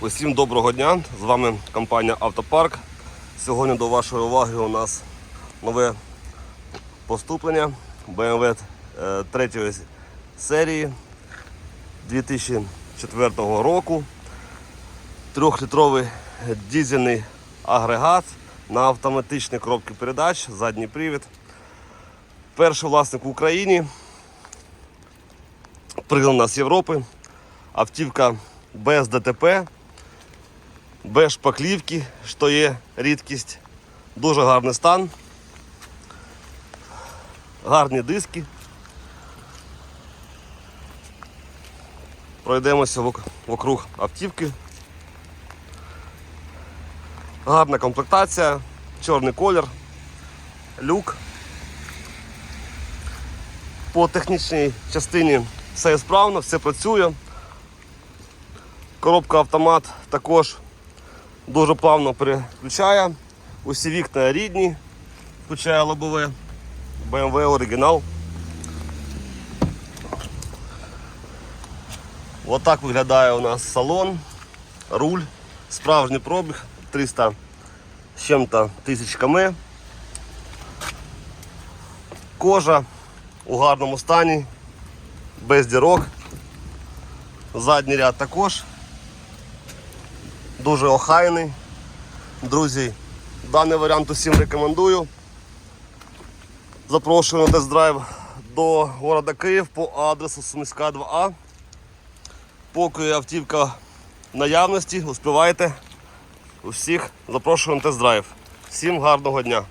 Усім доброго дня! З вами компанія Автопарк. Сьогодні до вашої уваги у нас нове поступлення BMW 3 серії 2004 року. Трьохлітровий дизельний агрегат на автоматичній коробці передач, задній привід. Перший власник в Україні. Пригнана з Європи. Автівка без ДТП, без шпаклівки, що є рідкість. Дуже гарний стан. Гарні диски. Пройдемося вокруг автівки. Гарна комплектація, чорний колір, люк. По технічній частині все справно, все працює. Коробка автомат також дуже плавно переключає. Усі вікна рідні, включає лобове. BMW оригінал. Отак виглядає у нас салон, руль, справжній пробіг 300 з чим-то тисяч км. Кожа у гарному стані, без дірок. Задній ряд також дуже охайний. Друзі, даний варіант усім рекомендую. Запрошую на тест-драйв до города Київ по адресу Сумська 2А. Поки автівка в наявності, успівайте. Усіх запрошую на тест-драйв. Всім гарного дня!